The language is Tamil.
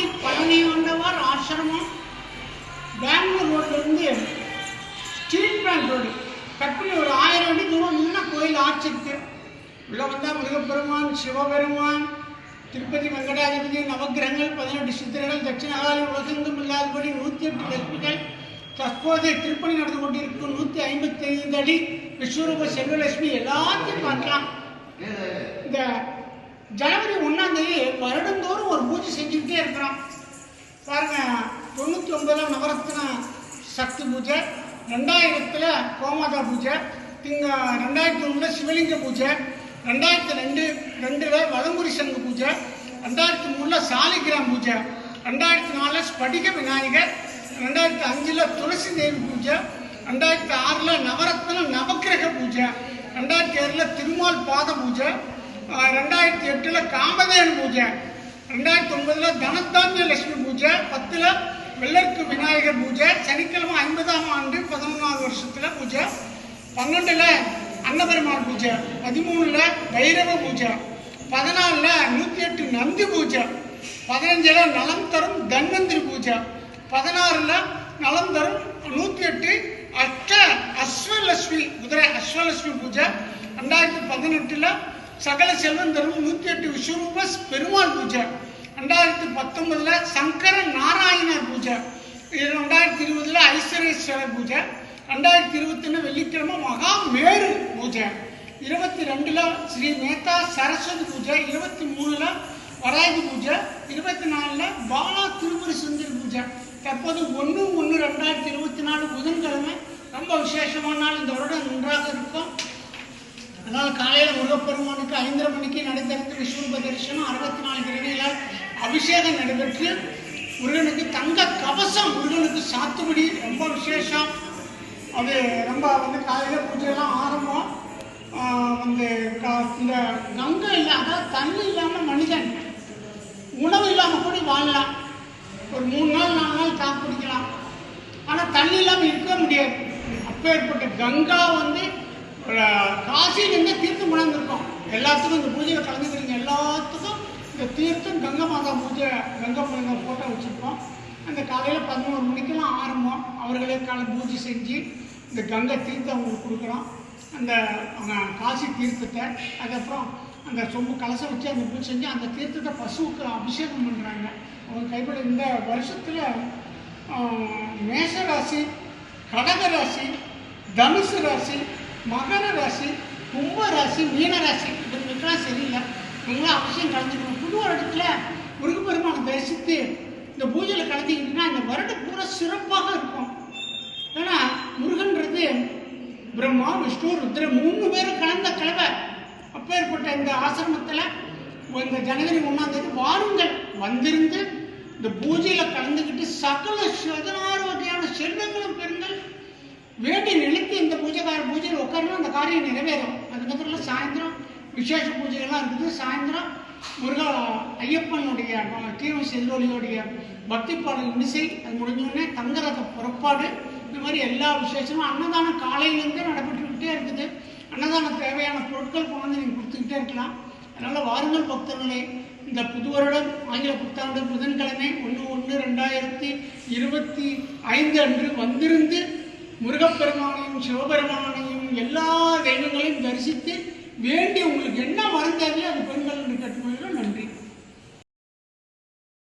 ஆவடி பழனி ஆண்டவர் ஆசிரமம். பெங்களூர் ரோட்லேருந்து ஸ்டீல் பிளான்ட் ரோடு. கட் ஒரு ஆயிரம் அடி தூரம் இன்னும் கோயில் ஆட்சிக்கு உள்ளே வந்தால் முருகப்பெருமான் சிவபெருமான் திருப்பதி வெங்கடாதிபதி நவக்கிரகங்கள் பதினெட்டு சித்திரங்கள் தட்சிணகாலி உலகெங்கும் இல்லாதபடி நூற்றி எட்டு லட்சுமிகள் தற்போது திருப்பணி நடந்து கொண்டிருக்கும் நூற்றி ஐம்பத்தி ஐந்து அடி விஸ்வரூப செல்வலட்சுமி எல்லாத்தையும் பார்க்கலாம் இந்த ஜனவரி ஒன்றாம் தேதி வருடந்தோறும் ஒரு பூஜை செஞ்சுக்கிட்டே இருக்கிறோம் பாருங்க தொண்ணூற்றி ஒன்பதில் நவரத்ன சக்தி பூஜை ரெண்டாயிரத்தில் கோமாதா பூஜை திங்க ரெண்டாயிரத்தி ஒன்றில் சிவலிங்க பூஜை ரெண்டாயிரத்தி ரெண்டு ரெண்டில் வலம்புரி சங்க பூஜை ரெண்டாயிரத்தி மூணில் சாலிகிராம் பூஜை ரெண்டாயிரத்தி நாலில் ஸ்படிக விநாயகர் ரெண்டாயிரத்தி அஞ்சில் துளசி தேவி பூஜை ரெண்டாயிரத்தி ஆறில் நவரத்ன நவக்கிரக பூஜை ரெண்டாயிரத்தி ஏழில் திருமால் பாத பூஜை ரெண்டாயிரத்தி எட்டில் காமதேன் பூஜை. ரெண்டாயிரத்தி ஒன்பதில் தனத்தாஞ்ச லட்சுமி பூஜை. பத்தில் வெள்ளற்கு விநாயகர் பூஜை. சனிக்கிழமை ஐம்பதாம் ஆண்டு பதினொன்றாவது வருஷத்தில் பூஜை. பன்னெண்டில் அன்னபெருமாள் பூஜை. பதிமூணில் பைரவ பூஜை. பதினாலில் நூற்றி எட்டு நந்தி பூஜை. பதினஞ்சில் நலம் தரும் தன்வந்திரி பூஜை. பதினாறில் நலம் தரும் நூற்றி எட்டு அஷ்ட அஸ்வலட்சுமி குதிரை அஸ்வலட்சுமி பூஜை. ரெண்டாயிரத்தி பதினெட்டில் சகல செல்வம் தரும் நூத்தி எட்டு விஸ்வரூப பெருமாள் பூஜை. ரெண்டாயிரத்தி பத்தொன்பதுல சங்கர நாராயணர் பூஜை. இது ரெண்டாயிரத்தி இருபதுல ஐஸ்வரேஸ்வரர் பூஜை. ரெண்டாயிரத்தி இருபத்தி ஒன்று வெள்ளிக்கிழமை மகா மேரு பூஜை. இருபத்தி ரெண்டுல ஸ்ரீ மேத்தா சரஸ்வதி பூஜை. இருபத்தி மூணுல வராகி பூஜை. இருபத்தி நாலுல பாலா திருமுறை சுந்தரி பூஜை. தற்போது ஒன்று ஒன்று ரெண்டாயிரத்தி இருபத்தி நாலு புதன்கிழமை. ரொம்ப விசேஷமான நாள். இந்த வருடம் நன்றாக இருக்கும் காலையில் முருகப்பெருமானுக்கு ஐந்தரை மணிக்கு நடைபெற்ற விஸ்வரூப தரிசனம். அறுபத்தி நாலு கிரகங்களால் அபிஷேகம் நடைபெற்று முருகனுக்கு தங்க கவசம் முருகனுக்கு சாத்துபடி ரொம்ப விசேஷம். அது ரொம்ப வந்து காலையில் பூஜையெல்லாம் ஆரம்பம். வந்து இந்த கங்கை இல்லாமல் தண்ணி இல்லாமல் மனிதன் உணவு இல்லாமல் கூட வாழலாம். ஒரு மூணு நாள் நாலு நாள் தாக்கு பிடிக்கலாம் ஆனால் தண்ணி இல்லாமல் இருக்க முடியாது. அப்பேற்பட்ட கங்கா வந்து காசி காசியிலேருந்து தீர்த்தம் கொண்டாந்துருக்கோம் எல்லாத்துக்கும் இந்த பூஜையில் கலந்துக்கிறீங்க. எல்லாத்துக்கும் இந்த தீர்த்தம் கங்கை மாதா பூஜை கங்கை மாதா ஃபோட்டோ வச்சுருக்கோம். அந்த காலையில் பதினோரு மணிக்கெல்லாம் ஆரம்பம். அவர்களே காலை பூஜை செஞ்சு இந்த கங்கை தீர்த்தம் அவங்களுக்கு கொடுக்குறோம். அந்த அவங்க காசி தீர்த்தத்தை அதுக்கப்புறம் அந்த சொம்பு கலசம் வச்சு அந்த பூஜை செஞ்சு அந்த தீர்த்தத்தை பசுவுக்கு அபிஷேகம் பண்ணுறாங்க அவங்க கைப்பட இந்த வருஷத்தில் மேஷ ராசி கடக ராசி தனுசு ராசி மகர ராசி கும்ப ராசி மீன ராசி இவங்களுக்கெல்லாம் சரியில்லை. இவங்களாம் அவசியம் கலந்துக்கணும் புது வருடத்துல முருகப்பெருமானை தரிசித்து இந்த பூஜையில் கலந்துக்கிட்டீங்கன்னா இந்த வருடம் பூரா சிறப்பாக இருக்கும். ஏன்னா முருகன்றது பிரம்மா விஷ்ணு ருத்ர மூணு பேரும் கலந்த கலவை. அப்பேற்பட்ட இந்த ஆசிரமத்தில் இந்த ஜனவரி ஒன்றாம் தேதி வாருங்கள். வந்திருந்து இந்த பூஜையில் கலந்துக்கிட்டு சகல பதினாறு வகையான செல்வங்களும் பெருங்கள் வேண்டி நினைத்து பூஜையில் உட்காருனா அந்த காரியம் நிறைவேறும். அதுக்கப்புறம் சாயந்தரம் விசேஷ பூஜைகள்லாம் இருக்குது. சாயந்தரம் முருகா ஐயப்பனுடைய தீவிர செல்வொழியோடைய பக்தி பாடல் இசை அது முடிஞ்சோடனே தங்கரத புறப்பாடு இந்த மாதிரி எல்லா விசேஷமும் அன்னதானம் காலையிலேருந்தே நடைபெற்றுக்கிட்டே இருக்குது. அன்னதானம் தேவையான பொருட்கள் கொண்டு வந்து நீங்கள் கொடுத்துக்கிட்டே இருக்கலாம். அதனால் வாருங்கள் பக்தர்களே. இந்த புது வருடம் ஆங்கில புத்தாண்டு புதன்கிழமை ஒன்று ஒன்று ரெண்டாயிரத்தி இருபத்தி ஐந்து அன்று வந்திருந்து முருகப்பெருமானையும் சிவபெருமானையும் எல்லா தெய்வங்களையும் தரிசித்து வேண்டி உங்களுக்கு என்ன வரம் தேவையோ அது பெண்கள் என்று கேட்டுக்கொள்கிறோம். நன்றி.